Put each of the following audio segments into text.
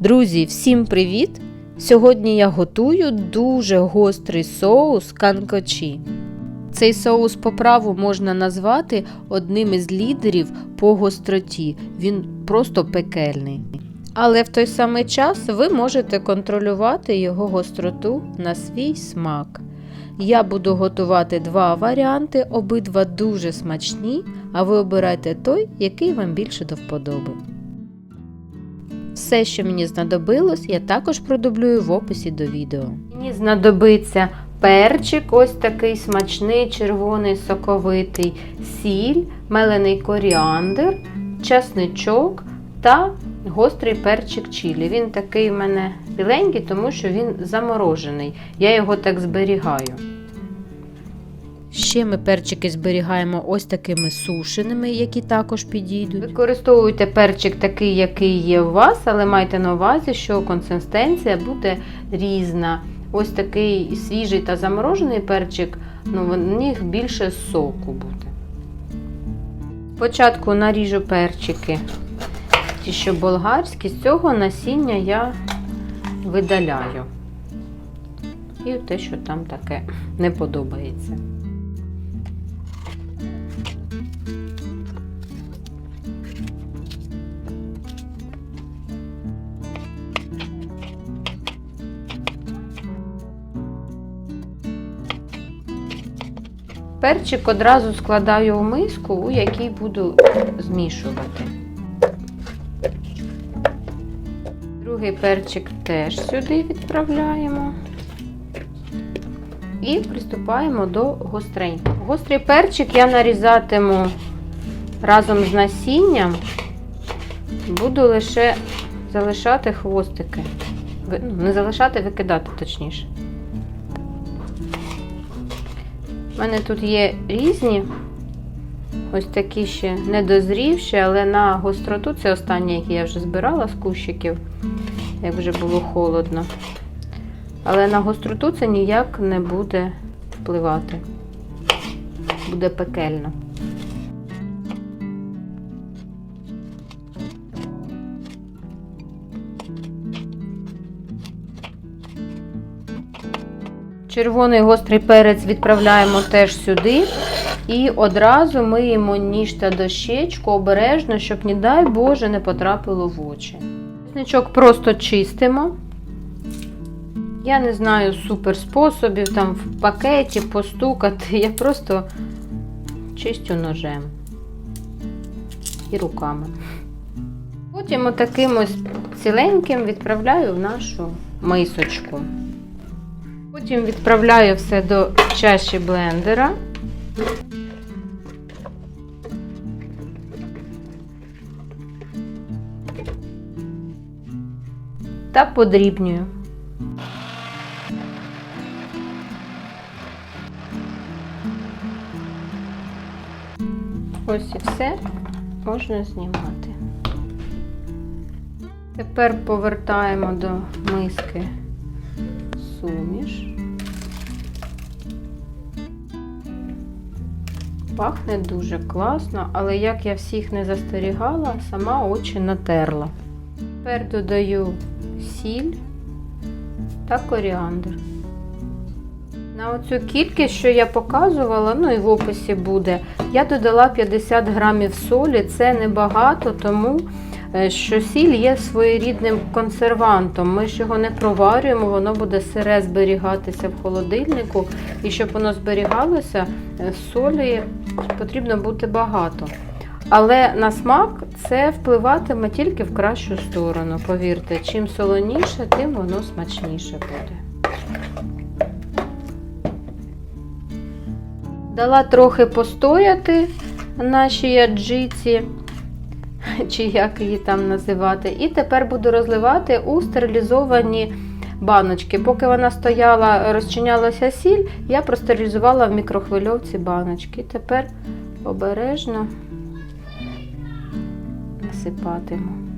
Друзі, всім привіт! Сьогодні я готую дуже гострий соус канкочі. Цей соус по праву можна назвати одним із лідерів по гостроті. Він просто пекельний. Але в той самий час ви можете контролювати його гостроту на свій смак. Я буду готувати два варіанти, обидва дуже смачні, а ви обирайте той, який вам більше до вподоби. Все, що мені знадобилось, я також продублюю в описі до відео. Мені знадобиться перчик, ось такий смачний, червоний, соковитий, сіль, мелений коріандр, чесничок та гострий перчик чилі. Він такий в мене біленький, тому що він заморожений. Я його так зберігаю. Ще ми перчики зберігаємо ось такими сушеними, які також підійдуть. Використовуйте перчик такий, який є у вас, але майте на увазі, що консистенція буде різна. Ось такий свіжий та заморожений перчик, ну, в них більше соку буде. Спочатку наріжу перчики, ті, що болгарські, з цього насіння я видаляю. І те, що там таке не подобається. Перчик одразу складаю у миску, у якій буду змішувати. Другий перчик теж сюди відправляємо. І приступаємо до гостренького. Гострий перчик я нарізатиму разом з насінням, буду лише залишати хвостики. Ну, Не залишати, викидати точніше. У мене тут є різні, ось такі ще недозрівші, але на гостроту це останні, які я вже збирала з кущиків, як вже було холодно. Але на гостроту це ніяк не буде впливати. Буде пекельно. Червоний гострий перець відправляємо теж сюди. І одразу миємо ніж та дощечку обережно, щоб, не дай Боже, не потрапило в очі. Чесничок просто чистимо. Я не знаю супер способів там в пакеті постукати. Я просто чистю ножем і руками. Потім отаким ось ціленьким відправляю в нашу мисочку. Потім відправляю все до чаші блендера. Та подрібнюю. Ось і все можна знімати. Тепер повертаємо до миски суміш. Пахне дуже класно, але як я всіх не застерігала, сама очі натерла. Тепер додаю сіль та коріандр. На оцю кількість, що я показувала, ну і в описі буде, я додала 50 грамів солі, це небагато, тому що сіль є своєрідним консервантом. Ми ж його не проварюємо, воно буде сире зберігатися в холодильнику. І щоб воно зберігалося, е, солі потрібно бути багато. Але на смак це впливатиме тільки в кращу сторону. Повірте, чим солоніше, тим воно смачніше буде. Дала трохи постояти нашій аджиці, чи як її там називати. І тепер буду розливати у стерилізовані баночки. Поки вона стояла, розчинялася сіль, я простерилізувала в мікрохвильовці баночки. Тепер обережно насипатиму.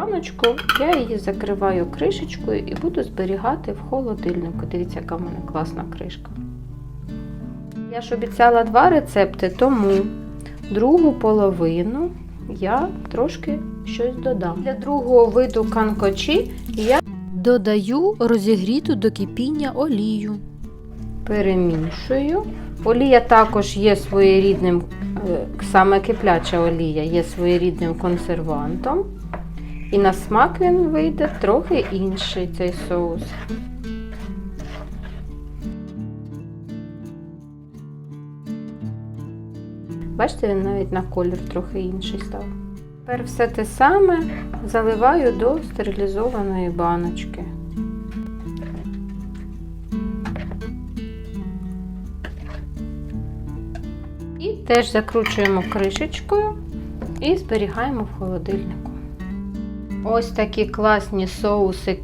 Баночку, я її закриваю кришечкою і буду зберігати в холодильнику. Дивіться, яка в мене класна кришка. Я ж обіцяла два рецепти, тому другу половину я трошки щось додам. Для другого виду канкочі я Додаю розігріту до кипіння олію. перемішую. Олія також є своєрідним, е, саме кипляча олія є своєрідним консервантом. І на смак він вийде трохи інший цей соус. Бачите, він навіть на колір трохи інший став. Тепер все те саме заливаю до стерилізованої баночки. І теж закручуємо кришечкою і зберігаємо в холодильнику. Ось такі класні соуси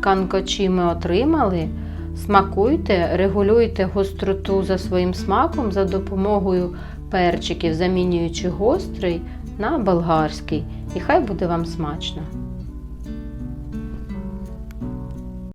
канкочі ми отримали. Смакуйте, регулюйте гостроту за своїм смаком за допомогою перчиків, замінюючи гострий на болгарський. І хай буде вам смачно!